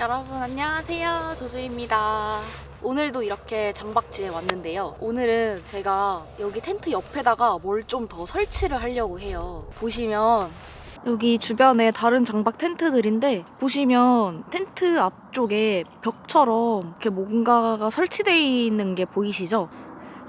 여러분 안녕하세요. 조조입니다. 오늘도 이렇게 장박지에 왔는데요. 오늘은 제가 여기 텐트 옆에다가 뭘 좀 더 설치를 하려고 해요. 보시면 여기 주변에 다른 장박 텐트들인데 보시면 텐트 앞쪽에 벽처럼 이렇게 뭔가가 설치되어 있는 게 보이시죠?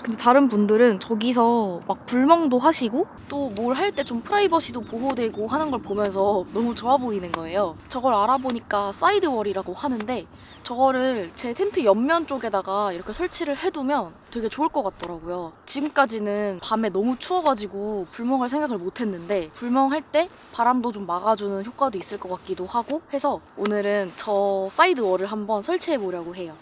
근데 다른 분들은 저기서 막 불멍도 하시고 또 뭘 할 때 좀 프라이버시도 보호되고 하는 걸 보면서 너무 좋아 보이는 거예요. 저걸 알아보니까 사이드월이라고 하는데 저거를 제 텐트 옆면 쪽에다가 이렇게 설치를 해두면 되게 좋을 것 같더라고요. 지금까지는 밤에 너무 추워가지고 불멍할 생각을 못 했는데 불멍할 때 바람도 좀 막아주는 효과도 있을 것 같기도 하고 해서 오늘은 저 사이드월을 한번 설치해 보려고 해요.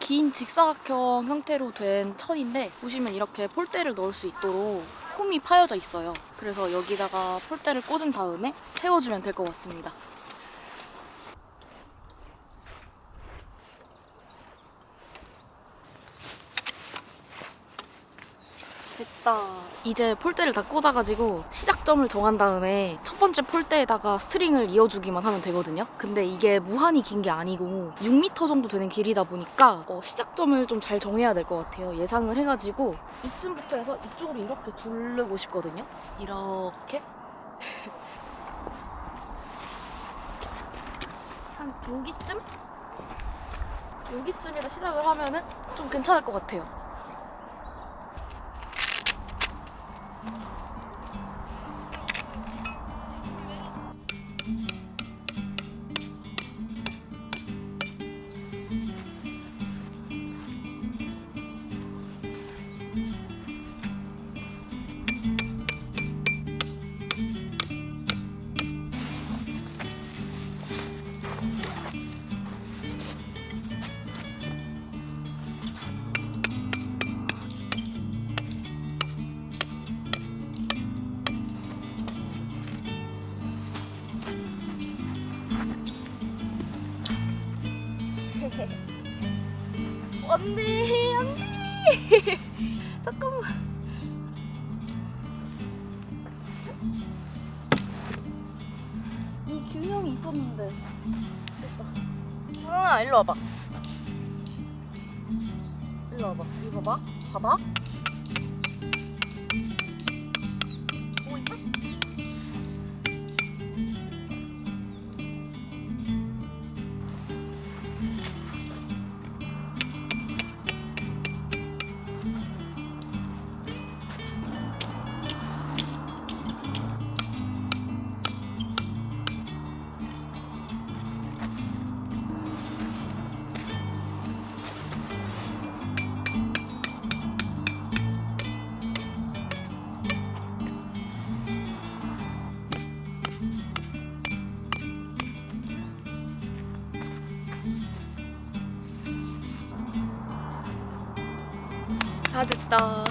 긴 직사각형 형태로 된 천인데 보시면 이렇게 폴대를 넣을 수 있도록 홈이 파여져 있어요. 그래서 여기다가 폴대를 꽂은 다음에 세워주면 될 것 같습니다. 됐다. 이제 폴대를 다 꽂아가지고 시작점을 정한 다음에 첫 번째 폴대에다가 스트링을 이어주기만 하면 되거든요. 근데 이게 무한히 긴 게 아니고 6m 정도 되는 길이다 보니까 어, 시작점을 좀 잘 정해야 될 것 같아요. 예상을 해가지고 이쯤부터 해서 이쪽으로 이렇게 두르고 싶거든요. 이렇게. 한 여기쯤? 여기쯤에다 시작을 하면은 좀 괜찮을 것 같아요. 안돼 안돼 잠깐만. 이 균형이 있었는데. 됐다. 하나 일로 와봐. 일로 와봐. 이거 봐. 봐봐 다 됐다.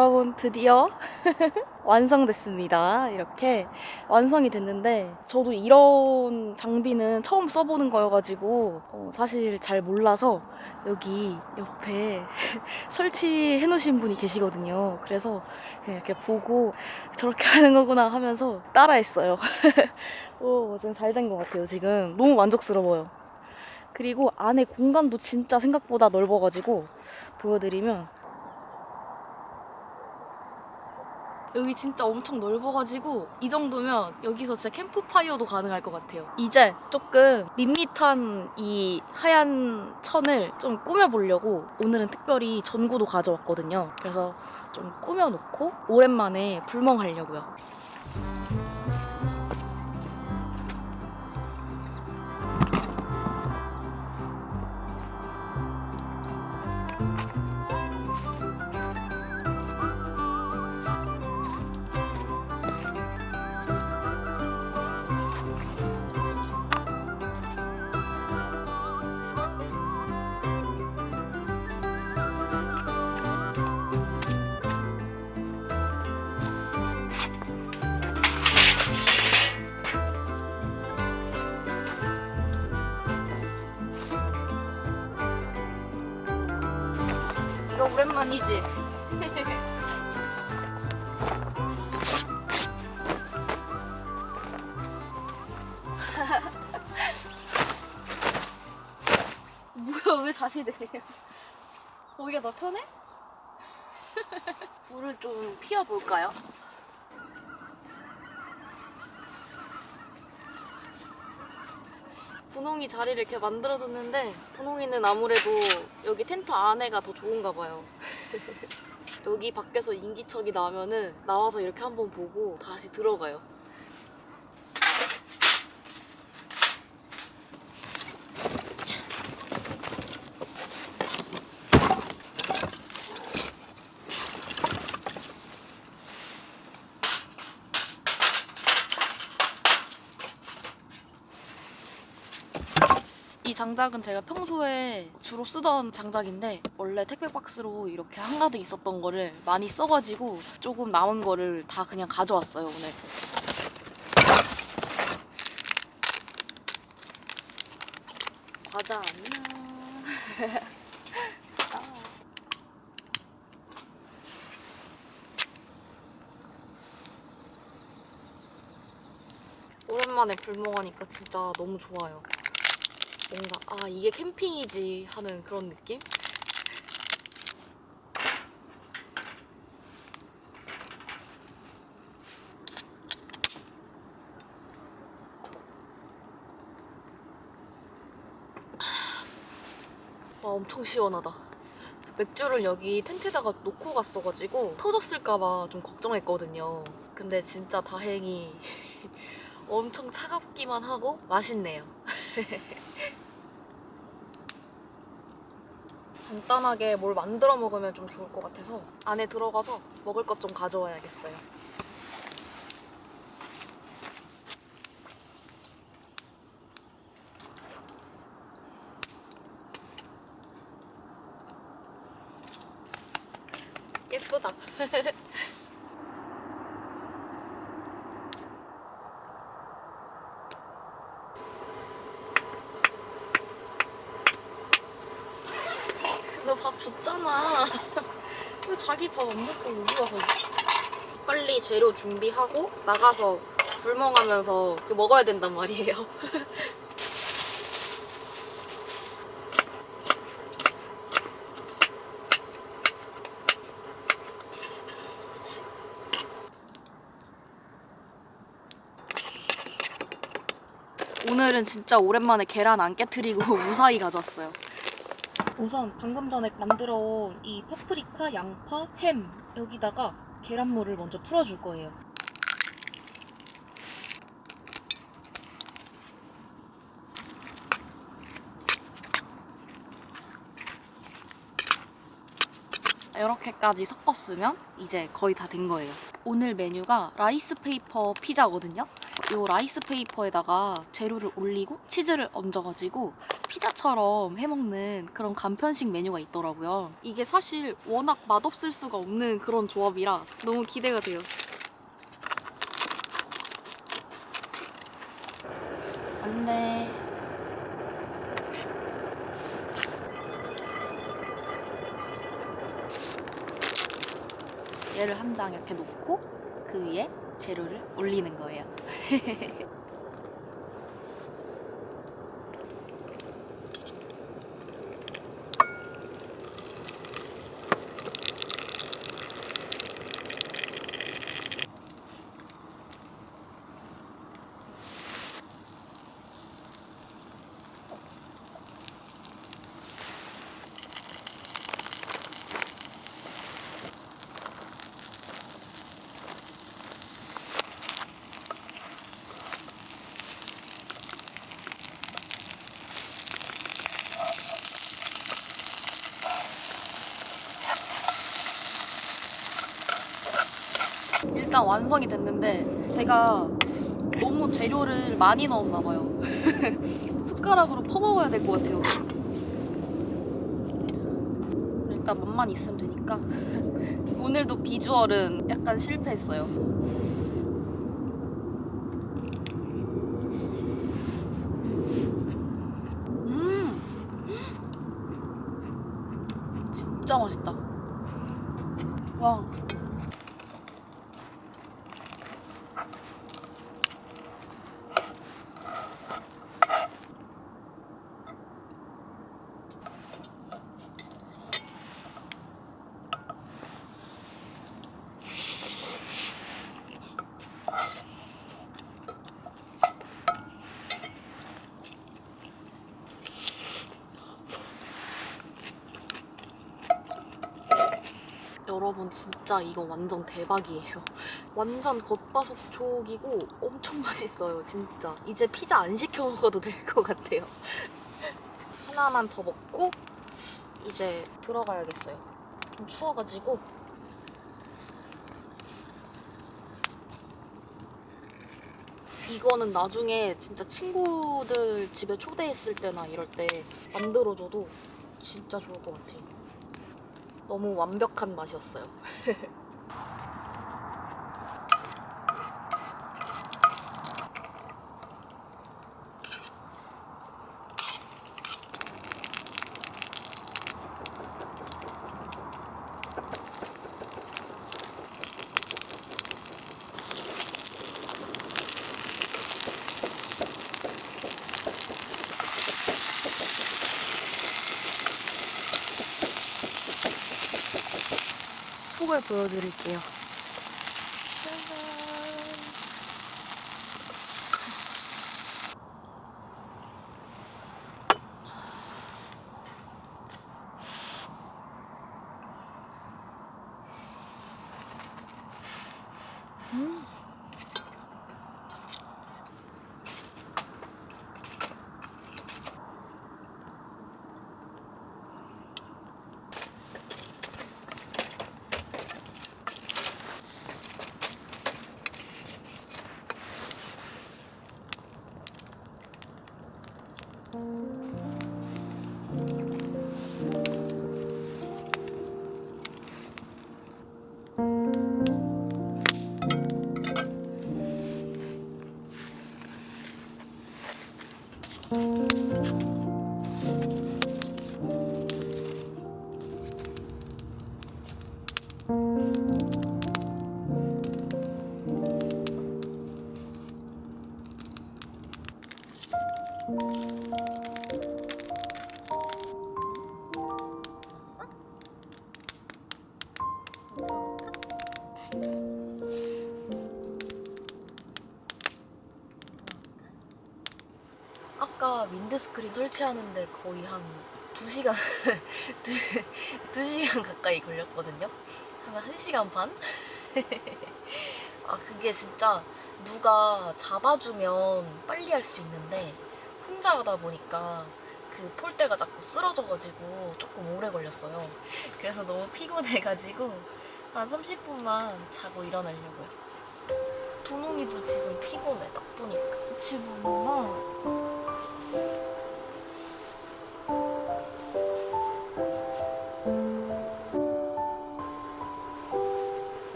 여러분 드디어 완성됐습니다. 이렇게 완성이 됐는데 저도 이런 장비는 처음 써보는 거여가지고 어, 사실 잘 몰라서 여기 옆에 설치해 놓으신 분이 계시거든요. 그래서 그냥 이렇게 보고 저렇게 하는 거구나 하면서 따라했어요. 오, 좀잘된 것 같아요. 지금 너무 만족스러워요. 그리고 안에 공간도 진짜 생각보다 넓어가지고 보여드리면 여기 진짜 엄청 넓어가지고 이 정도면 여기서 진짜 캠프파이어도 가능할 것 같아요. 이제 조금 밋밋한 이 하얀 천을 좀 꾸며보려고 오늘은 특별히 전구도 가져왔거든요. 그래서 좀 꾸며놓고 오랜만에 불멍하려고요. 오랜만이지? 뭐야 왜 다시 내려? 거기가 더 편해? 불을 좀 피워 볼까요? 분홍이 자리를 이렇게 만들어뒀는데 분홍이는 아무래도 여기 텐트 안에가 더 좋은가 봐요. 여기 밖에서 인기척이 나면은 나와서 이렇게 한번 보고 다시 들어가요. 장작은 제가 평소에 주로 쓰던 장작인데 원래 택배 박스로 이렇게 한가득 있었던 거를 많이 써가지고 조금 남은 거를 다 그냥 가져왔어요 오늘. 과자 안녕. 오랜만에 불멍하니까 진짜 너무 좋아요. 아 이게 캠핑이지 하는 그런 느낌? 와 엄청 시원하다. 맥주를 여기 텐트에다가 놓고 갔어가지고 터졌을까봐 좀 걱정했거든요. 근데 진짜 다행히 엄청 차갑기만 하고 맛있네요. 간단하게 뭘 만들어 먹으면 좀 좋을 것 같아서 안에 들어가서 먹을 것 좀 가져와야겠어요. 예쁘다. 너 밥 줬잖아. 왜 자기 밥 안 먹고 여기 와서 빨리 재료 준비하고 나가서 이거 먹어야 된단 말이에요. 오늘은 진짜 오랜만에 계란 안 깨트리고 무사히 가졌어요. 우선 방금 전에 만들어 온 이 파프리카, 양파, 햄 여기다가 계란물을 먼저 풀어줄 거예요. 이렇게까지 섞었으면 이제 거의 다 된 거예요. 오늘 메뉴가 라이스 페이퍼 피자거든요. 이 라이스 페이퍼에다가 재료를 올리고 치즈를 얹어가지고 피자처럼 해먹는 그런 간편식 메뉴가 있더라고요. 이게 사실 워낙 맛없을 수가 없는 그런 조합이라 너무 기대가 돼요. 안 돼. 얘를 한 장 이렇게 놓고 그 위에 재료를 올리는 거예요. 완성이 됐는데 제가 너무 재료를 많이 넣었나 봐요. 숟가락으로 퍼먹어야 될 것 같아요. 일단 맛만 있으면 되니까 오늘도 비주얼은 약간 실패했어요. 음, 진짜 맛있다. 와. 여러분 진짜 이거 완전 대박이에요. 완전 겉바속촉이고 엄청 맛있어요, 진짜. 이제 피자 안 시켜 먹어도 될 것 같아요. 하나만 더 먹고 이제 들어가야겠어요. 좀 추워가지고. 이거는 나중에 진짜 친구들 집에 초대했을 때나 이럴 때 만들어줘도 진짜 좋을 것 같아요. 너무 완벽한 맛이었어요. 보여드릴게요. 윈드스크린 설치하는데 거의 한 2시간, 2, 시간 가까이 걸렸거든요? 한 1시간 반? 아, 그게 진짜 누가 잡아주면 빨리 할 수 있는데 혼자 하다 보니까 그 폴대가 자꾸 쓰러져가지고 조금 오래 걸렸어요. 그래서 너무 피곤해가지고 한 30분만 자고 일어나려고요. 분홍이도 지금 피곤해, 딱 보니까. 그치, 분홍아?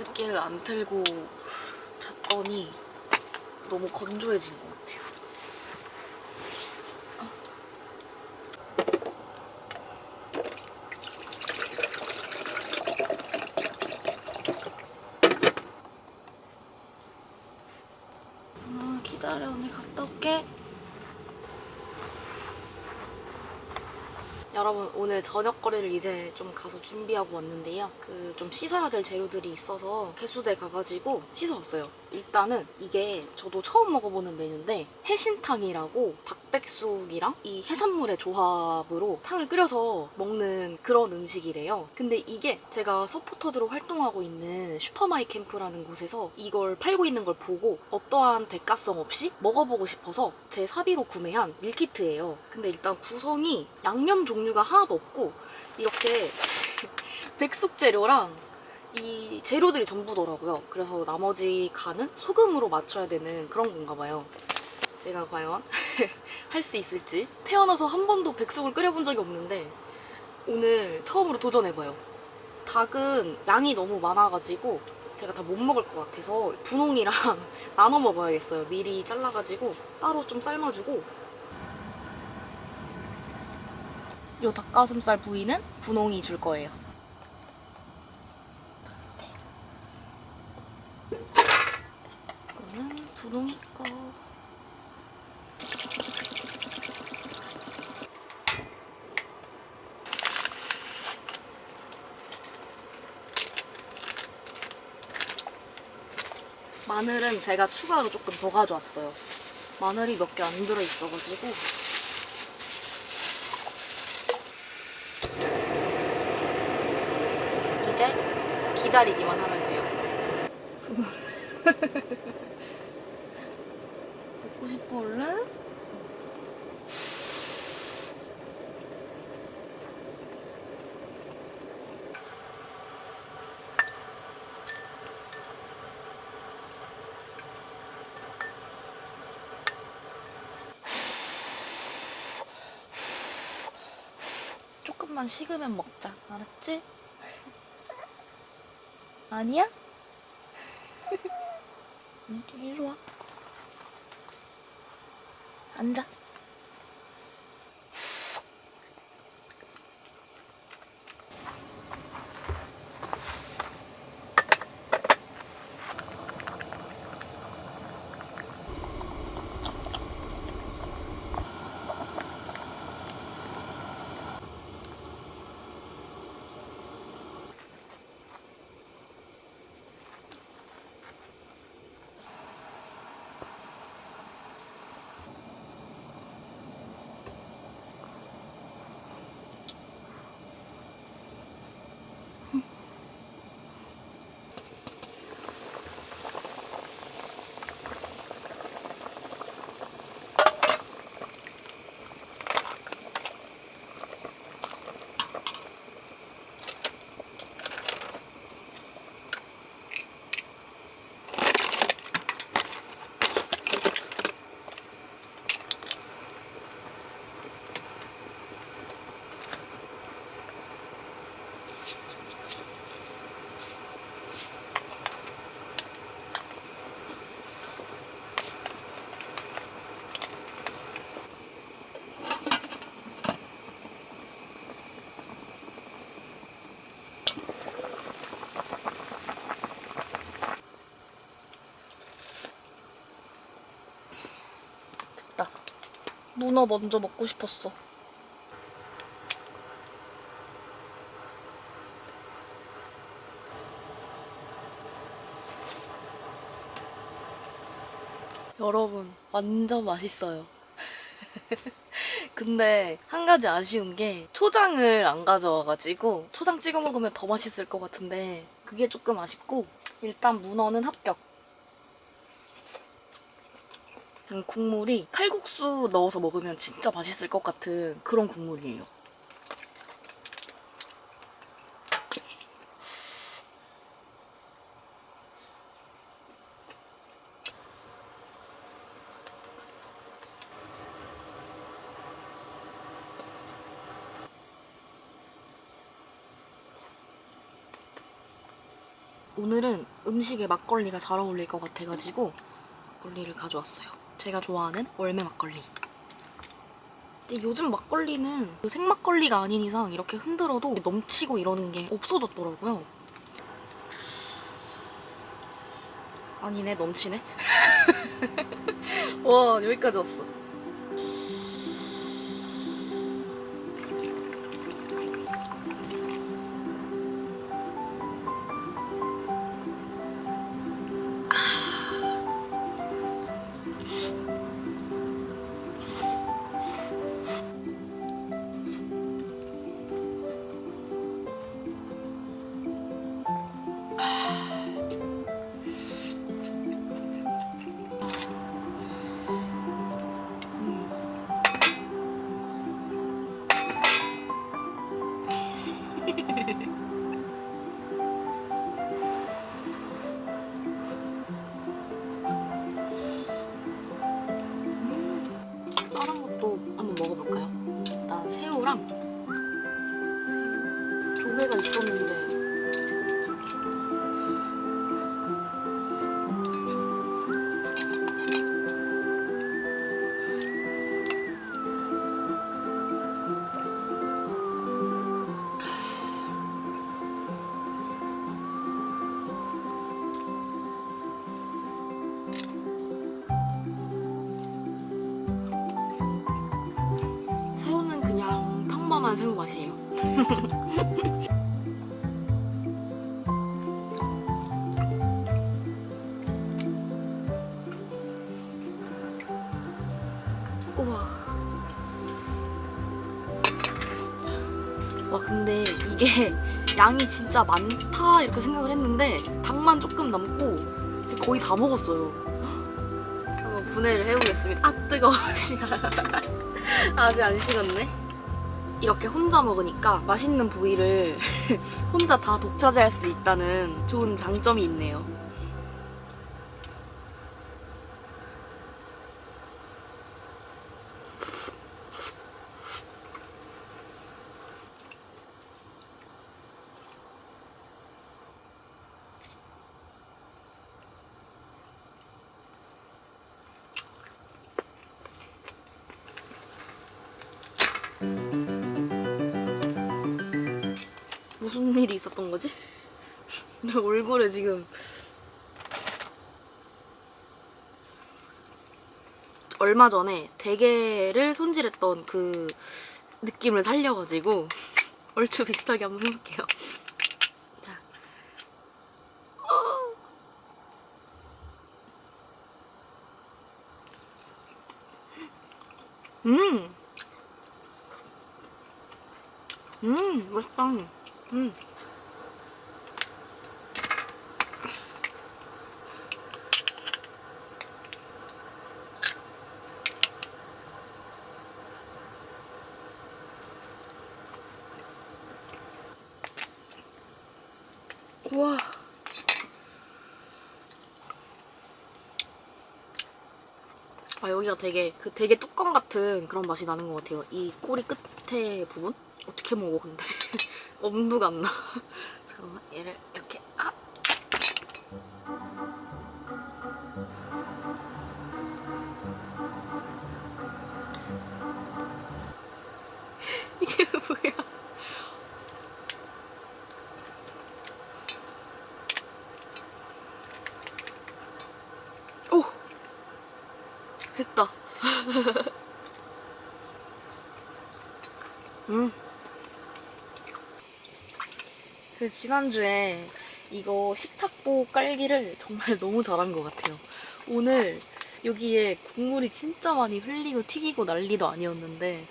가습기를 안 틀고 잤더니 너무 건조해진 것 같아요. 아, 기다려, 언니 갔다 올게. 여러분 오늘 저녁 거리를 이제 좀 가서 준비하고 왔는데요. 그 좀 씻어야 될 재료들이 있어서 개수대 가가지고 씻어왔어요. 일단은 이게 저도 처음 먹어보는 메뉴인데 해신탕이라고 닭 백숙이랑 이 해산물의 조합으로 탕을 끓여서 먹는 그런 음식이래요. 근데 이게 제가 서포터즈로 활동하고 있는 슈퍼마이 캠프라는 곳에서 이걸 팔고 있는 걸 보고 어떠한 대가성 없이 먹어보고 싶어서 제 사비로 구매한 밀키트예요. 근데 일단 구성이 양념 종류가 하나도 없고 이렇게 백숙 재료랑 이 재료들이 전부더라고요. 그래서 나머지 간은 소금으로 맞춰야 되는 그런 건가 봐요. 제가 과연 할 수 있을지 태어나서 한 번도 백숙을 끓여본 적이 없는데 오늘 처음으로 도전해봐요. 닭은 양이 너무 많아가지고 제가 다 못 먹을 것 같아서 분홍이랑 나눠 먹어야겠어요. 미리 잘라가지고 따로 좀 삶아주고 요 닭가슴살 부위는 분홍이 줄 거예요. 이거는 분홍이 거. 마늘은 제가 추가로 조금 더 가져왔어요. 마늘이 몇 개 안 들어있어가지고. 이제 기다리기만 하면 돼요. 먹고 싶어 얼른? 조금만 식으면 먹자. 알았지? 아니야? 응, 이리 와. 앉아. 문어 먼저 먹고 싶었어. 여러분, 완전 맛있어요. 근데 한 가지 아쉬운 게 초장을 안 가져와가지고 초장 찍어 먹으면 더 맛있을 것 같은데 그게 조금 아쉽고 일단 문어는 합격. 음, 국물이 칼국수 넣어서 먹으면 진짜 맛있을 것 같은 그런 국물이에요. 오늘은 음식에 막걸리가 잘 어울릴 것 같아가지고 막걸리를 가져왔어요. 제가 좋아하는 월매 막걸리. 요즘 막걸리는 그 생막걸리가 아닌 이상 이렇게 흔들어도 넘치고 이러는 게 없어졌더라고요. 아니네, 넘치네. 와, 여기까지 왔어. 양이 진짜 많다 이렇게 생각을 했는데 당만 조금 남고 이제 거의 다 먹었어요. 한번 분해를 해보겠습니다. 아 뜨거워. 아직 안 식었네. 이렇게 혼자 먹으니까 맛있는 부위를 혼자 다 독차지할 수 있다는 좋은 장점이 있네요. 얼마 전에 대게를 손질했던 그 느낌을 살려가지고 얼추 비슷하게 한번 해볼게요. 자, 어. 음, 음, 맛있다. 음. 와. 아 여기가 되게 그 되게 뚜껑 같은 그런 맛이 나는 것 같아요. 이 꼬리 끝에 부분 어떻게 먹어 근데 엄두가 안 나. 잠깐만 얘를 이렇게 그 지난주에 이거 식탁보 깔기를 정말 너무 잘한 것 같아요. 오늘 여기에 국물이 진짜 많이 흘리고 튀기고 난리도 아니었는데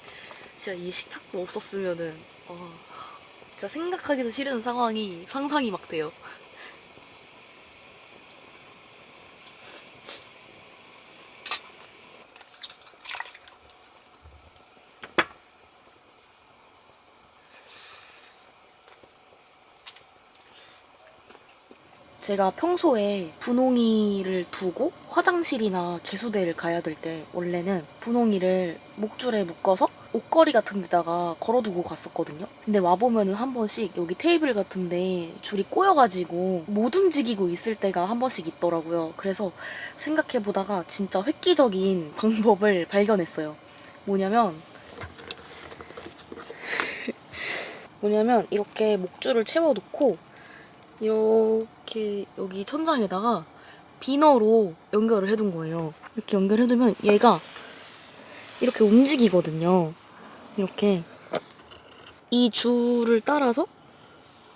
진짜 이 식탁보 없었으면은 어, 진짜 생각하기도 싫은 상황이 상상이 막 돼요. 제가 평소에 분홍이를 두고 화장실이나 개수대를 가야 될 때 원래는 분홍이를 목줄에 묶어서 옷걸이 같은 데다가 걸어두고 갔었거든요. 근데 와보면은 한 번씩 여기 테이블 같은데 줄이 꼬여가지고 못 움직이고 있을 때가 한 번씩 있더라고요. 그래서 생각해보다가 진짜 획기적인 방법을 발견했어요. 뭐냐면 뭐냐면 이렇게 목줄을 채워놓고 이렇게 여기 천장에다가 비너로 연결을 해둔 거예요. 이렇게 연결해두면 얘가 이렇게 움직이거든요. 이렇게 이 줄을 따라서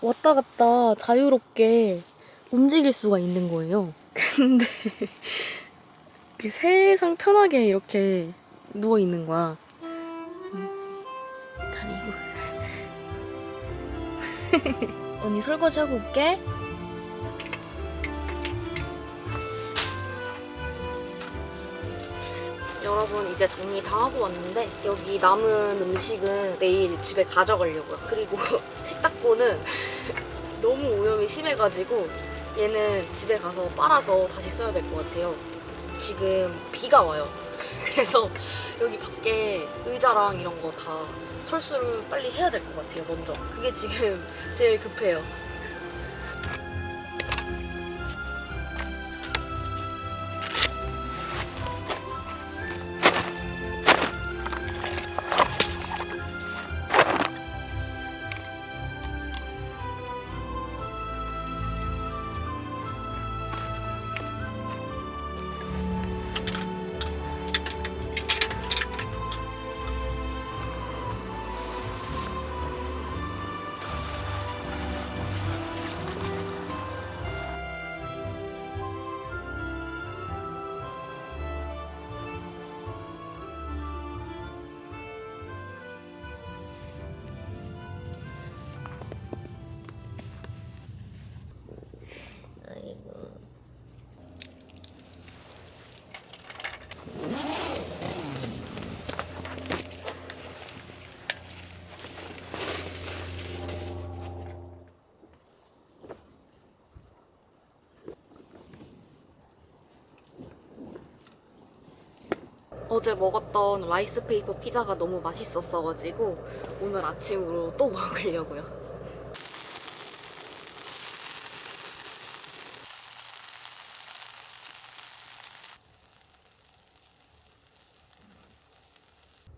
왔다 갔다 자유롭게 움직일 수가 있는 거예요. 근데 세상 편하게 이렇게 누워 있는 거야. 음, 다리고. 언니 설거지 하고 올게. 여러분 이제 정리 다 하고 왔는데 여기 남은 음식은 내일 집에 가져가려고요. 그리고 식탁보는 너무 오염이 심해가지고 얘는 집에 가서 빨아서 다시 써야 될 것 같아요. 지금 비가 와요. 그래서 여기 밖에 의자랑 이런 거 다 철수를 빨리 해야 될 것 같아요. 먼저 그게 지금 제일 급해요. 어제 먹었던 라이스 페이퍼 피자가 너무 맛있었어가지고 오늘 아침으로 또 먹으려고요.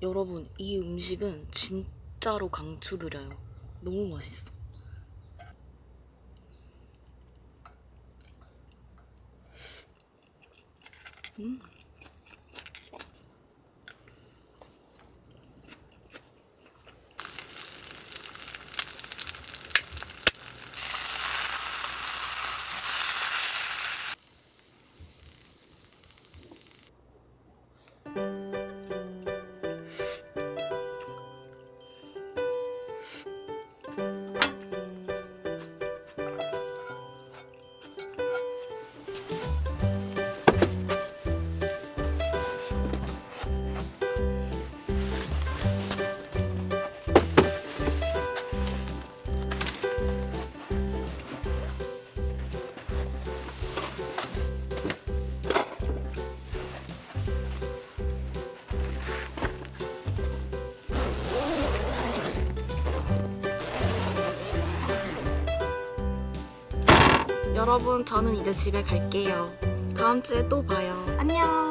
여러분, 이 음식은 진짜로 강추드려요. 너무 맛있어. 여러분, 저는 이제 집에 갈게요. 다음 주에 또 봐요. 안녕.